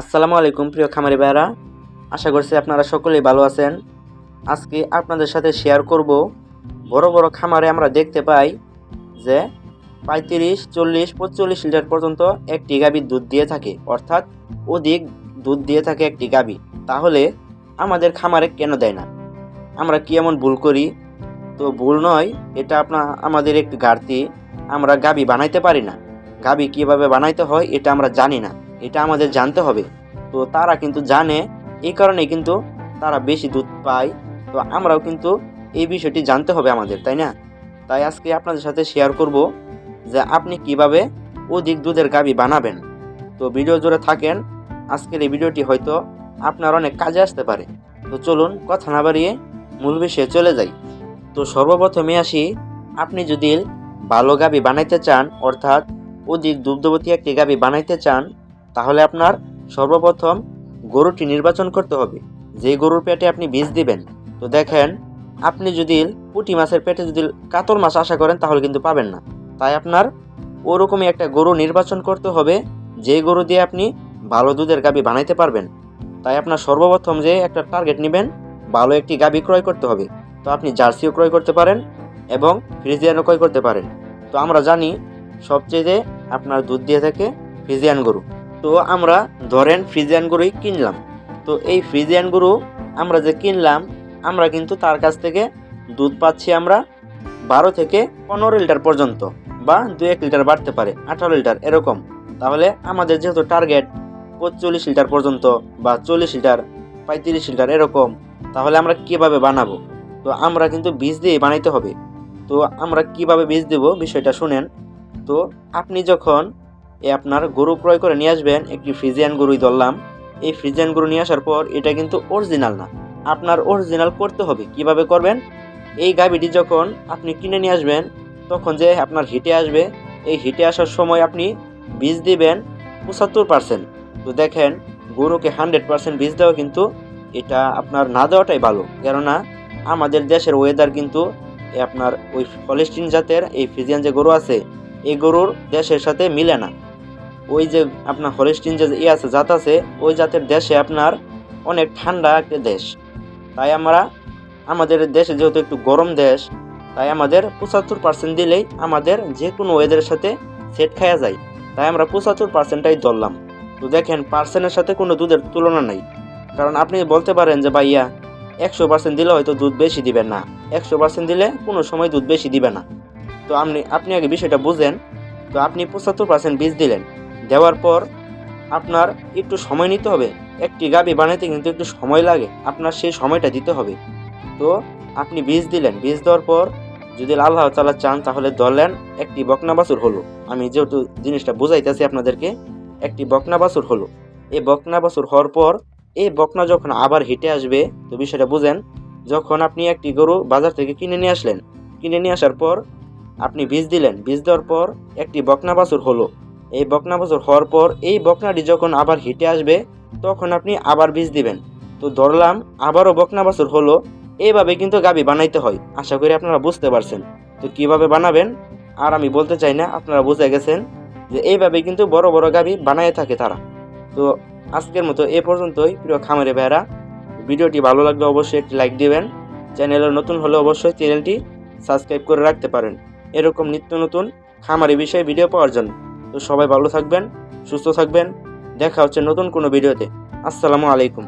আসসালামু আলাইকুম, প্রিয় খামারি ভাইরা আশা করছি আপনারা সকলেই ভালো আছেন। আজকে আপনাদের সাথে শেয়ার করব বড় বড় খামারে আমরা দেখতে পাই যে পঁয়ত্রিশ, চল্লিশ পঁচল্লিশ লিটার পর্যন্ত একটি গাভী দুধ দিয়ে থাকে। অর্থাৎ অধিক দুধ দিয়ে থাকে একটি গাভী। তাহলে আমাদের খামারে কেন দেয় না? আমরা কি এমন ভুল করি? তো ভুল নয়, এটা আপনা, আমাদের একটু ঘাটতি। আমরা গাবি বানাইতে পারি না। গাবি কীভাবে বানাইতে হয়, এটা আমরা জানি না। এটা আমাদের জানতে হবে। তো তারা কিন্তু জানে, এই কারণে কিন্তু তারা বেশি দুধ পায়। তো আমরাও কিন্তু এই বিষয়টি জানতে হবে আমাদের, তাই না? তাই আজকে আপনাদের সাথে শেয়ার করব যে আপনি কীভাবে অধিক দুধের গাবি বানাবেন। তো ভিডিও জুড়ে থাকেন, আজকের এই ভিডিওটি হয়তো আপনার অনেক কাজে আসতে পারে। তো চলুন, কথা না বাড়িয়ে মূল বিষয়ে চলে যাই। তো সর্বপ্রথমে আসি, আপনি যদি ভালো গাবি বানাইতে চান, অর্থাৎ অধিক দুগ্ধবতী একটি গাবি বানাইতে চান তাহলে আপনার সর্বপ্রথম গরুটি নির্বাচন করতে হবে। যে গরুর পেটে আপনি বীজ দিবেন, তো দেখেন, আপনি যদি পুঁটি মাছের পেটে যদি কাতল মাছ আশা করেন, তাহলে কিন্তু পাবেন না। তাই আপনার ওরকমই একটা গরু নির্বাচন করতে হবে, যে গরু দিয়ে আপনি ভালো দুধের গাবি বানাইতে পারবেন। তাই আপনার সর্বপ্রথম যে একটা টার্গেট নেবেন, ভালো একটি গাবি ক্রয় করতে হবে। তো আপনি জার্সিও ক্রয় করতে পারেন এবং ফ্রিজিয়ানও ক্রয় করতে পারেন। তো আমরা জানি, সবচেয়ে যে আপনার দুধ দিয়ে থাকে ফ্রিজিয়ান গরু। তো আমরা ধরেন ফ্রিজিয়ান গরুই কিনলাম। তো এই ফ্রিজিয়ান গরু আমরা যে কিনলাম, আমরা কিন্তু তার কাছ থেকে দুধ পাচ্ছি আমরা বারো থেকে পনেরো লিটার পর্যন্ত বা দু এক লিটার বাড়তে পারে, আঠারো লিটার এরকম। তাহলে আমাদের যেহেতু টার্গেট পঁচল্লিশ লিটার পর্যন্ত বা চল্লিশ লিটার, পঁয়ত্রিশ লিটার এরকম, তাহলে আমরা কীভাবে বানাবো? তো আমরা কিন্তু বীজ দিয়ে বানাইতে হবে। তো আমরা কীভাবে বীজ দেব বিষয়টা শুনেন। তো আপনি যখন এ আপনার গরু ক্রয় করে নিয়ে আসবেন একটি ফ্রিজিয়ান গরুই ধরলাম। এই ফ্রিজিয়ান গরু নিয়ে আসার পর এটা কিন্তু অরিজিনাল না। আপনার অরিজিনাল করতে হবে। কীভাবে করবেন? এই গাভীটি যখন আপনি কিনে নিয়ে আসবেন, তখন যে আপনার হিটে আসবে, এই হিটে আসার সময় আপনি বীজ দিবেন পঁচাত্তর পার্সেন্ট তো দেখেন, গরুকে হান্ড্রেড পার্সেন্ট বীজ দেওয়া কিন্তু এটা আপনার না দেওয়াটাই ভালো। কেননা আমাদের দেশের ওয়েদার কিন্তু আপনার ওই ফলেস্টিন জাতের এই ফিজিয়ান যে গরু আছে, এই গরুর দেশের সাথে মিলে না। ওই যে আপনার হলিস্টিন যে ই আছে, জাত আছে, ওই জাতের দেশে আপনার অনেক ঠান্ডা একটা দেশ। তাই আমরা, আমাদের দেশে যেহেতু একটু গরম দেশ, তাই আমাদের পঁচাত্তর পার্সেন্ট দিলেই আমাদের যে কোনো ওয়েদারের সাথে সেট খাওয়া যায়। তাই আমরা পঁচাত্তর পার্সেন্টটাই ধরলাম। তো দেখেন পার্সেন্টের সাথে কোনো দুধের তুলনা নাই। কারণ আপনি বলতে পারেন যে, ভাইয়া, একশো পার্সেন্ট দিলে হয়তো দুধ বেশি দিবেন না। একশো পার্সেন্ট দিলে কোনো সময় দুধ বেশি দিবে না। তো আপনি আপনি আগে বিষয়টা বুঝেন। তো আপনি পঁচাত্তর পার্সেন্ট বীজ দিলেন। দেওয়ার পর আপনার একটু সময় নিতে হবে। একটি গাবি বানাইতে কিন্তু একটু সময় লাগে। আপনার সেই সময়টা দিতে হবে। তো আপনি বীজ দিলেন। বীজ দেওয়ার পর যদি আল্লাহ তালা চান তাহলে ধরলেন একটি বকনা বাছুর হলো। আমি যেহেতু জিনিসটা বুঝাইতেছি আপনাদেরকে, একটি বকনা বাছুর হলো। এই বকনা বাছুর হওয়ার পর এই বকনা যখন আবার হিটে আসবে, তো বিষয়টা বুঝেন, যখন আপনি একটি গরু বাজার থেকে কিনে নিয়ে আসলেন, কিনে নিয়ে আসার পর আপনি বীজ দিলেন। বীজ দেওয়ার পর একটি বকনা বাছুর হলো। এই বকনা বাছুর হওয়ার পর এই বকনাটি যখন আবার হিটে আসবে, তখন আপনি আবার বীজ দিবেন। তো ধরলাম, আবারও বকনা বাছুর হলো এইভাবে কিন্তু গাবি বানাইতে হয়। আশা করি আপনারা বুঝতে পারছেন। তো কীভাবে বানাবেন? আর আমি বলতে চাই না, আপনারা বুঝে গেছেন যে এইভাবে কিন্তু বড় বড় গাবি বানায় থাকে তারা। তো আজকের মতো এ পর্যন্তই, প্রিয় খামারে ভাইরা ভিডিওটি ভালো লাগলে অবশ্যই একটি লাইক দিবেন। চ্যানেলের নতুন হলে অবশ্যই চ্যানেলটি সাবস্ক্রাইব করে রাখতে পারেন। এরকম নিত্য নতুন খামারি বিষয়ে ভিডিও পাওয়ার জন্য। তো সবাই ভালো থাকবেন সুস্থ থাকবেন দেখা হচ্ছে নতুন কোনো ভিডিওতে। আসসালামু আলাইকুম।